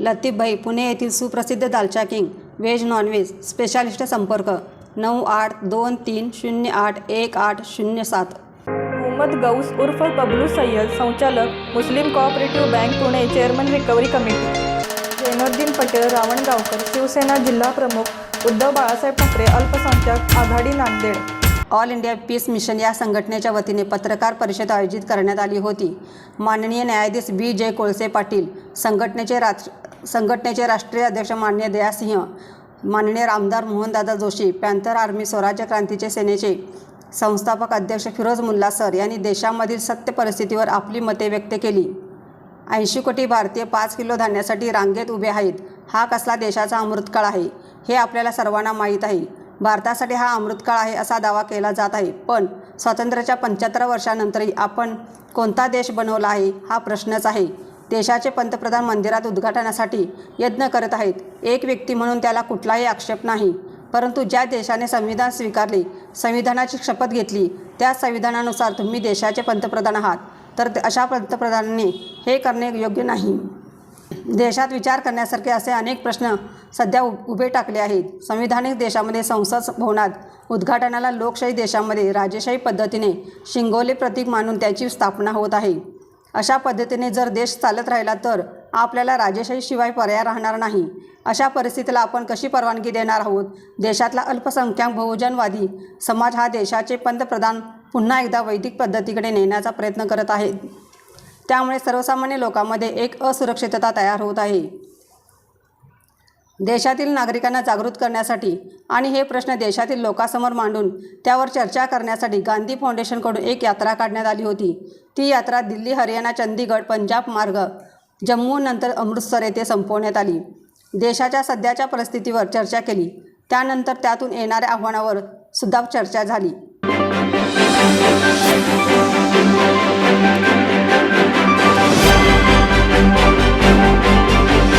लतीफभाई पुणे येथील सुप्रसिद्ध दालचा king veg non veg specialist संपर्क नऊ आठ दोन तीन शून्य आठ एक आठ शून्य सात. मोहम्मद गौस उर्फ बबलू सय्यद संचालक Muslim cooperative bank Pune chairman recovery committee Zainuddin Patel Ravangaonkar Shivsena जिल्हा प्रमुख उद्धव बाळासाहेब ठाकरे अल्पसंख्याक आघाडी Nanded. All India peace mission या संघटनेच्या वतीने पत्रकार परिषद आयोजित करण्यात आली होती. माननीय न्यायाधीश बी. जय कोळसे पाटील संघटनेचे राज संघटनेचे राष्ट्रीय अध्यक्ष माननीय दयासिंह माननीय रामदार मोहनदादा जोशी पॅन्थर आर्मी स्वराज्य क्रांतीचे सेनेचे संस्थापक अध्यक्ष फिरोज मुल्ला सर यांनी देशामधील सत्य परिस्थितीवर आपली मते व्यक्त केली. ऐंशी कोटी भारतीय पाच किलो धान्यासाठी रांगेत उभे आहेत. हा कसला देशाचा अमृतकाळ आहे? हे आपल्याला सर्वांना माहीत आहे. भारतासाठी हा अमृतकाळ आहे असा दावा केला जात आहे. पण स्वातंत्र्याच्या पंच्याहत्तर वर्षानंतरही आपण कोणता देश बनवला आहे हा प्रश्नच आहे. देशाचे पंतप्रधान मंदिरात उद्घाटनासाठी यत्न करत आहेत. एक व्यक्ती म्हणून त्याला कुठलाही आक्षेप नाही. परंतु ज्या देशाने संविधान स्वीकारले संविधानाची शपथ घेतली त्या संविधानानुसार तुम्ही देशाचे पंतप्रधान आहात. तर अशा पंतप्रधानांनी हे करणे योग्य नाही. देशात विचार करण्यासारखे असे अनेक प्रश्न सध्या उ उभे टाकले आहेत. संविधानिक देशामध्ये संसद भवनात उद्घाटनाला लोकशाही देशामध्ये राजेशाही पद्धतीने शिंगोले प्रतीक मानून त्याची स्थापना होत आहे. अशा पद्धतीने जर देश चालत राहिला तर आपल्याला राजेशाहीशिवाय पर्याय राहणार नाही. अशा परिस्थितीला आपण कशी परवानगी देणार आहोत? देशातला अल्पसंख्याक बहुजनवादी समाज हा देशाचे पंतप्रधान पुन्हा एकदा वैदिक पद्धतीकडे नेण्याचा प्रयत्न करत आहेत त्यामुळे सर्वसामान्य लोकांमध्ये एक असुरक्षितता तयार होत आहे. देशातील नागरिकांना जागृत करण्यासाठी आणि हे प्रश्न देशातील लोकांसमोर मांडून त्यावर चर्चा करण्यासाठी गांधी फाउंडेशनकडून एक यात्रा काढण्यात आली होती. ती यात्रा दिल्ली हरियाणा चंदीगड पंजाब मार्ग जम्मू नंतर अमृतसर येथे संपवण्यात आली. देशाच्या सध्याच्या परिस्थितीवर चर्चा केली. त्यानंतर त्यातून येणाऱ्या आव्हानावर सुद्धा चर्चा झाली.